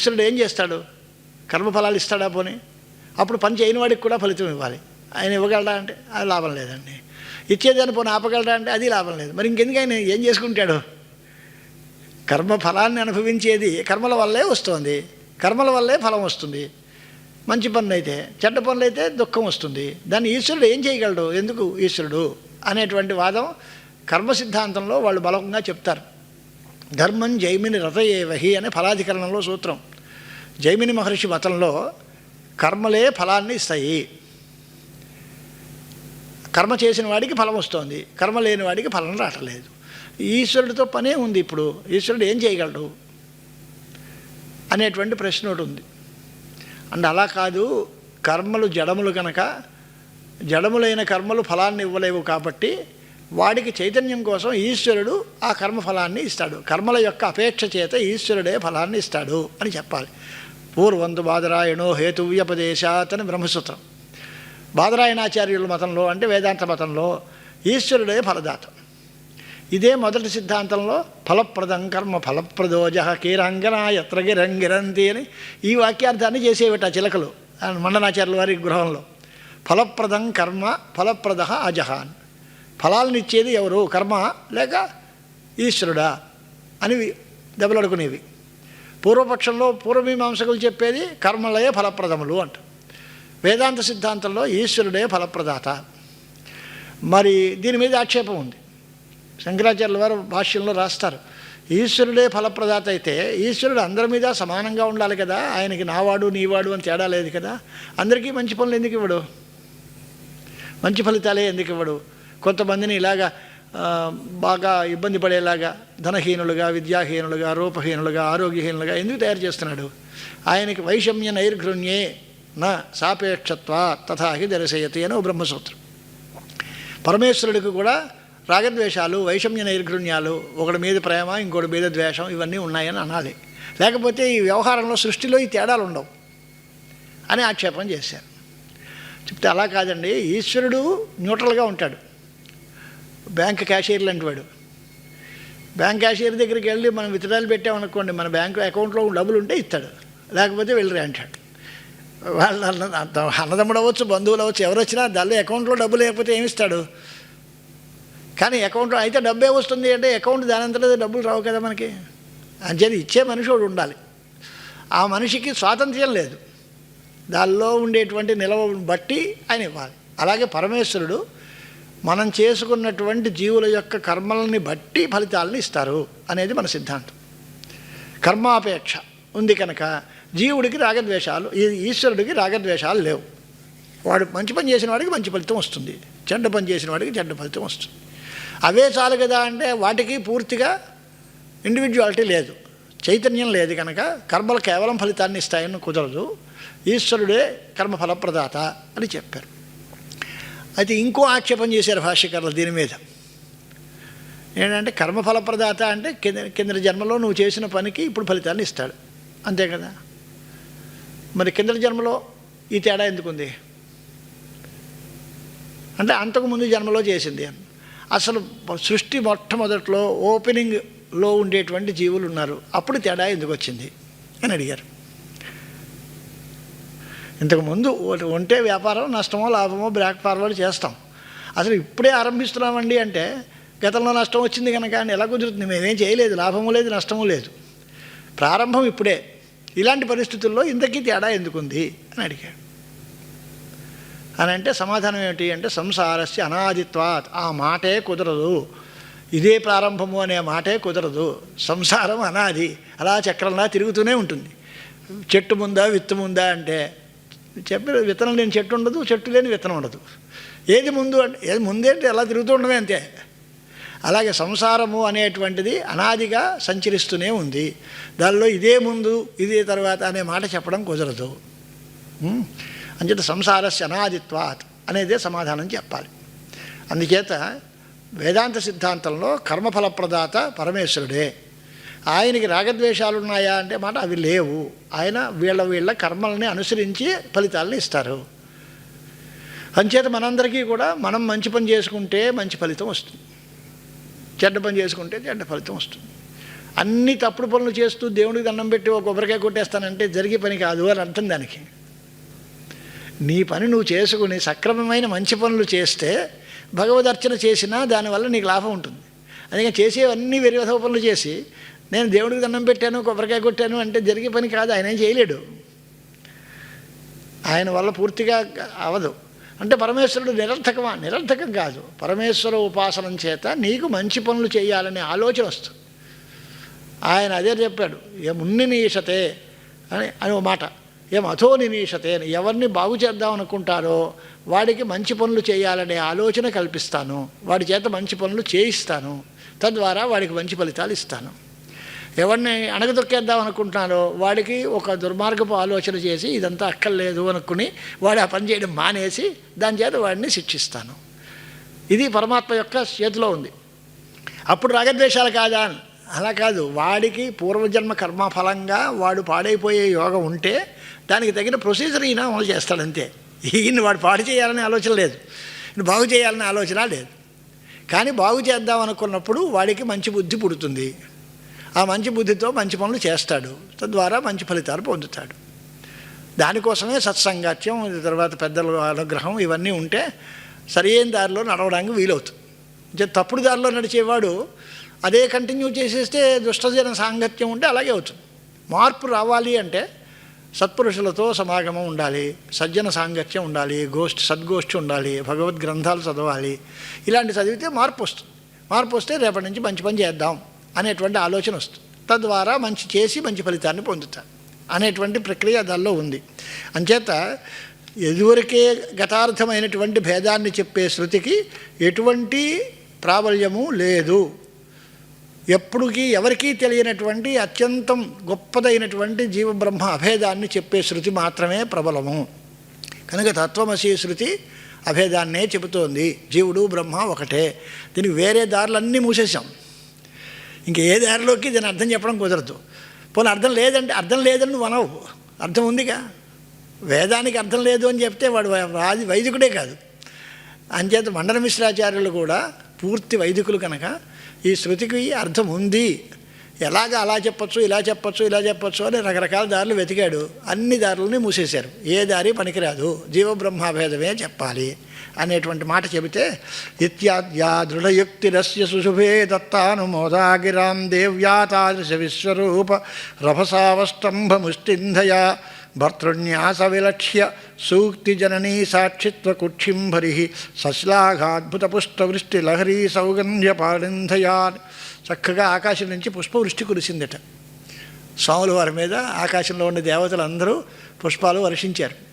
ఈశ్వరుడు ఏం చేస్తాడు? కర్మఫలాలు ఇస్తాడా పోని? అప్పుడు పని చేయని వాడికి కూడా ఫలితం ఇవ్వాలి. ఆయన ఇవ్వగలడా అంటే అది లాభం లేదండి. ఇచ్చేదాన్ని పోనీ ఆపగలడా అంటే అది లాభం లేదు. మరి ఇంకెందుకు ఆయన ఏం చేసుకుంటాడు? కర్మ ఫలాన్ని అనుభవించేది కర్మల వల్లే వస్తుంది. కర్మల వల్లే ఫలం వస్తుంది. మంచి పనులు అయితే చెడ్డ పనులు అయితే దుఃఖం వస్తుంది. దాన్ని ఈశ్వరుడు ఏం చేయగలడు? ఎందుకు ఈశ్వరుడు? అనేటువంటి వాదం కర్మ సిద్ధాంతంలో వాళ్ళు బలంగా చెప్తారు. ధర్మం జైమిని రథయేవహి అనే ఫలాధికరణంలో సూత్రం. జైమిని మహర్షి మతంలో కర్మలే ఫలాన్ని ఇస్తాయి. కర్మ చేసిన వాడికి ఫలం వస్తుంది. కర్మ లేని వాడికి ఫలం రావట్లేదు. ఈశ్వరుడితో పనే ఉంది ఇప్పుడు. ఈశ్వరుడు ఏం చేయగలడు? అనేటువంటి ప్రశ్న ఒకటి ఉంది. అండ్ అలా కాదు కర్మలు జడములు కనుక జడములైన కర్మలు ఫలాన్ని ఇవ్వలేవు కాబట్టి వాడికి చైతన్యం కోసం ఈశ్వరుడు ఆ కర్మ ఫలాన్ని ఇస్తాడు. కర్మల యొక్క అపేక్ష చేత ఈశ్వరుడే ఫలాన్ని ఇస్తాడు అని చెప్పాలి. పూర్వంతు బాదరాయణో హేతువ్యపదేశాత్ అని బ్రహ్మసూత్రం. బాదరాయణాచార్యుల మతంలో అంటే వేదాంత మతంలో ఈశ్వరుడే ఫలదాత. ఇదే మొదటి సిద్ధాంతంలో ఫలప్రదం కర్మ ఫలప్రదోజ కీరంగన ఎత్ర గిరంగిరంతి అని ఈ వాక్యార్థాన్ని చేసేవిట చిలకలు. మండనాచార్యుల వారి గృహంలో. ఫలప్రదం కర్మ ఫలప్రద అజహాన్. ఫలాలను ఇచ్చేది ఎవరు? కర్మ లేక ఈశ్వరుడా అని దెబ్బలాడుకునేవి. పూర్వపక్షంలో పూర్వమీమాంసకులు చెప్పేది కర్మలయే ఫలప్రదములు అంట. వేదాంత సిద్ధాంతంలో ఈశ్వరుడే ఫలప్రదాత. మరి దీని మీద ఆక్షేపం ఉంది. శంకరాచార్యుల వారు భాష్యంలో రాస్తారు. ఈశ్వరుడే ఫలప్రదాత అయితే ఈశ్వరుడు అందరి మీద సమానంగా ఉండాలి కదా? ఆయనకి నావాడు నీవాడు అని తేడా లేదు కదా? అందరికీ మంచి పనులు ఎందుకు ఇవ్వడు? మంచి ఫలితాలే ఎందుకు ఇవ్వడు? కొంతమందిని ఇలాగా బాగా ఇబ్బంది పడేలాగా ధనహీనులుగా విద్యాహీనులుగా రూపహీనులుగా ఆరోగ్యహీనులుగా ఎందుకు తయారు చేస్తున్నాడు? ఆయనకి వైషమ్య నైర్ఘృణ్యే నా సాపేక్షత్వ తథాహి దర్శయతి అని బ్రహ్మసూత్రం. పరమేశ్వరుడికి కూడా రాగద్వేషాలు వైషమ్య నైర్ఘృణ్యాలు ఒకడి మీద ప్రేమ ఇంకోటి మీద ద్వేషం ఇవన్నీ ఉన్నాయని అనాలి. లేకపోతే ఈ వ్యవహారంలో సృష్టిలో ఈ తేడాలు ఉండవు అని ఆక్షేపం చేశారు. చెప్తే అలా కాదండి ఈశ్వరుడు న్యూట్రల్గా ఉంటాడు. బ్యాంక్ క్యాషియర్ లాంటి వాడు. బ్యాంక్ క్యాషియర్ దగ్గరికి వెళ్ళి మనం విత్తనాలు పెట్టామనుకోండి మన బ్యాంకు అకౌంట్లో డబ్బులు ఉంటే ఇస్తాడు. లేకపోతే వెళ్ళి అంటాడు. వాళ్ళ అన్న- అన్నదమ్ముడు అవ్వచ్చు బంధువులు అవ్వచ్చు ఎవరు వచ్చినా దానిలో అకౌంట్లో డబ్బు లేకపోతే ఏమిస్తాడు కానీ అకౌంట్లో అయితే డబ్బే వస్తుంది అంటే అకౌంట్ దానంతటా డబ్బులు రావు కదా మనకి. అంచేది ఇచ్చే మనిషి ఒకడు ఉండాలి. ఆ మనిషికి స్వాతంత్ర్యం లేదు. దానిలో ఉండేటువంటి నిలవ బట్టి ఆయన ఇవ్వాలి. అలాగే పరమేశ్వరుడు మనం చేసుకున్నటువంటి జీవుల యొక్క కర్మలని బట్టి ఫలితాలను ఇస్తారు అనేది మన సిద్ధాంతం. కర్మాపేక్ష ఉంది కనుక జీవుడికి రాగద్వేషాలు ఈ ఈశ్వరుడికి రాగద్వేషాలు లేవు. వాడు మంచి పని చేసిన వాడికి మంచి ఫలితం వస్తుంది. చెడ్డ పని చేసిన వాడికి చెడ్డ ఫలితం వస్తుంది. అవే చాలు కదా అంటే వాటికి పూర్తిగా ఇండివిజువాలిటీ లేదు. చైతన్యం లేదు కనుక కర్మలు కేవలం ఫలితాన్ని ఇస్తాయని కుదరదు. ఈశ్వరుడే కర్మ ఫలప్రదాత అని చెప్పారు. అయితే ఇంకో ఆక్షేపం చేశారు భాష్యకర్లు దీని మీద. ఏంటంటే కర్మ ఫలప్రదాత అంటే కింద కింద జన్మలో నువ్వు చేసిన పనికి ఇప్పుడు ఫలితాన్ని ఇస్తాడు. అంతే కదా? మరి కింద జన్మలో ఈ తేడా ఎందుకుంది? అంటే అంతకుముందు జన్మలో చేసింది. అని అసలు సృష్టి మొట్టమొదట్లో ఓపెనింగ్లో ఉండేటువంటి జీవులు ఉన్నారు. అప్పుడు తేడా ఎందుకు వచ్చింది? అని అడిగారు. ఇంతకుముందు ఉంటే వ్యాపారం నష్టమో లాభమో బ్రాక్ ఫార్వర్డ్ చేస్తాం. అసలు ఇప్పుడే ఆరంభిస్తున్నామండి అంటే గతంలో నష్టం వచ్చింది కనుక అని ఎలా కుదురుతుంది? మేమేం చేయలేదు లాభము లేదు నష్టము లేదు. ప్రారంభం ఇప్పుడే. ఇలాంటి పరిస్థితుల్లో ఇంతకీ తేడా ఎందుకుంది? అని అడిగాడు. అని అంటే సమాధానం ఏమిటి అంటే సంసారస్య అనాదిత్వాత్. ఆ మాటే కుదరదు. ఇదే ప్రారంభము అనే మాటే కుదరదు. సంసారం అనాది. అలా చక్రంలా తిరుగుతూనే ఉంటుంది. చెట్టు ముందా విత్తు ముందా అంటే చెప్పిన విత్తనం లేని చెట్టు ఉండదు చెట్టు లేని విత్తనం ఉండదు. ఏది ముందు అంటే ఏది ముందేంటి అలా తిరుగుతూ ఉండమే అంతే. అలాగే సంసారము అనేటువంటిది అనాదిగా సంచరిస్తూనే ఉంది. దానిలో ఇదే ముందు ఇదే తర్వాత అనే మాట చెప్పడం కుదరదు. అంచేత సంసారస్య అనాదిత్వాత్ అనేదే సమాధానం చెప్పాలి. అందుచేత వేదాంత సిద్ధాంతంలో కర్మఫలప్రదాత పరమేశ్వరుడే. ఆయనకి రాగద్వేషాలు ఉన్నాయా అంటే మాట అవి లేవు. ఆయన వీళ్ళ వీళ్ళ కర్మల్ని అనుసరించి ఫలితాలను ఇస్తారు. అంచేత మనందరికీ కూడా మనం మంచి పని చేసుకుంటే మంచి ఫలితం వస్తుంది. చెడ్డ పని చేసుకుంటే చెడ్డ ఫలితం వస్తుంది. అన్ని తప్పుడు పనులు చేస్తూ దేవుడికి దండం పెట్టి ఒక కొబ్బరికాయ కొట్టేస్తానంటే జరిగే పని కాదు అని అర్థం దానికి. నీ పని నువ్వు చేసుకుని సక్రమమైన మంచి పనులు చేస్తే భగవదర్చన చేసినా దానివల్ల నీకు లాభం ఉంటుంది. అందుకని చేసేవన్నీ వెరివధవ పనులు చేసి నేను దేవుడికి దండం పెట్టాను కొబ్బరికాయ కొట్టాను అంటే జరిగే పని కాదు ఆయన ఏం చేయలేడు. ఆయన వల్ల పూర్తిగా అవదు. అంటే పరమేశ్వరుడు నిరర్థకమా? నిరర్థకం కాదు. పరమేశ్వర ఉపాసనం చేత నీకు మంచి పనులు చేయాలనే ఆలోచన వస్తుంది. ఆయన అదే చెప్పాడు ఏమున్ని నీషతే అని అని ఒక మాట. ఏం అథో నినీషతే అని ఎవరిని బాగు చేద్దాం అనుకుంటారో వాడికి మంచి పనులు చేయాలనే ఆలోచన కల్పిస్తాను. వాడి చేత మంచి పనులు చేయిస్తాను. తద్వారా వాడికి మంచి ఫలితాలు ఇస్తాను. ఎవరిని అణగదొక్కేద్దాం అనుకుంటున్నారో వాడికి ఒక దుర్మార్గపు ఆలోచన చేసి ఇదంతా అక్కర్లేదు అనుకుని వాడు ఆ పని చేయడం మానేసి దాని చేత వాడిని శిక్షిస్తాను. ఇది పరమాత్మ యొక్క చేతిలో ఉంది. అప్పుడు రాగద్వేషాలు కాదా? అలా కాదు. వాడికి పూర్వజన్మ కర్మఫలంగా వాడు పాడైపోయే యోగం ఉంటే దానికి తగిన ప్రొసీజర్ ఈయన అమలు చేస్తాడంతే ఈయన వాడు పాడు చేయాలనే ఆలోచన లేదు. బాగు చేయాలనే ఆలోచన లేదు. కానీ బాగు చేద్దాం అనుకున్నప్పుడు వాడికి మంచి బుద్ధి పుడుతుంది. ఆ మంచి బుద్ధితో మంచి పనులు చేస్తాడు. తద్వారా మంచి ఫలితాలు పొందుతాడు. దానికోసమే సత్సంగాత్యం తర్వాత పెద్దల అనుగ్రహం ఇవన్నీ ఉంటే సరైన దారిలో నడవడానికి వీలవుతుంది. తప్పుడు దారిలో నడిచేవాడు అదే కంటిన్యూ చేసేస్తే దుష్టజన సాంగత్యం ఉంటే అలాగే అవుతుంది. మార్పు రావాలి అంటే సత్పురుషులతో సమాగమం ఉండాలి సజ్జన సాంగత్యం ఉండాలి గోష్ఠి సద్గోష్ఠి ఉండాలి భగవద్ గ్రంథాలు చదవాలి. ఇలాంటి చదివితే మార్పు వస్తుంది. మార్పు వస్తే రేపటి నుంచి మంచి పని చేద్దాం. అనేటువంటి ఆలోచన వస్తుంది. తద్వారా మంచి చేసి మంచి ఫలితాన్ని పొందుతారు. అనేటువంటి ప్రక్రియ దానిలో ఉంది. అంచేత ఎదువరకే గతార్థమైనటువంటి భేదాన్ని చెప్పే శృతికి ఎటువంటి ప్రాబల్యము లేదు. ఎప్పుడుకి ఎవరికీ తెలియనటువంటి అత్యంతం గొప్పదైనటువంటి జీవబ్రహ్మ అభేదాన్ని చెప్పే శృతి మాత్రమే ప్రబలము. కనుక తత్వమసి శృతి అభేదాన్నే చెబుతోంది. జీవుడు బ్రహ్మ ఒకటే. దీనికి వేరే దారులన్నీ మూసేసాం ఇంక ఏ దారిలోకి దీని అర్థం చెప్పడం కుదరదు. పోనీ అర్థం లేదంటే అర్థం లేదని నువ్వు అనవు. అర్థం ఉందిగా? వేదానికి అర్థం లేదు అని చెప్తే వాడు రాజు వైదికుడే కాదు. అంచేత మండల మిశ్రాచార్యులు కూడా పూర్తి వైదికులు కనుక ఈ శృతికి అర్థం ఉంది. ఎలాగ అలా చెప్పొచ్చు ఇలా చెప్పచ్చు ఇలా చెప్పచ్చు అని రకరకాల దారులు వెతికాడు. అన్ని దారులని మూసేశారు. ఏ దారి పనికిరాదు. జీవబ్రహ్మాభేదమే చెప్పాలి అనేటువంటి మాట చెబితే ఇత్యాద్యా దృఢయుక్తిరస్య సుశుభే దత్తానుమోదాగిరాం దేవ్యా తాదృశ విశ్వరూప రభసావస్తంభముష్టింధయా భర్తృన్యాస విలక్ష్య సూక్తి జననీ సాక్షిత్వ కుక్షింభరి సశ్లాఘాద్భుత పుష్పవృష్టి లహరీ సౌగంధ్య పాడింధయా చక్కగా ఆకాశం నుంచి పుష్పవృష్టి కురిసిందట. స్వాముల వారి మీద ఆకాశంలో ఉన్న దేవతలందరూ పుష్పాలు వర్షించారు.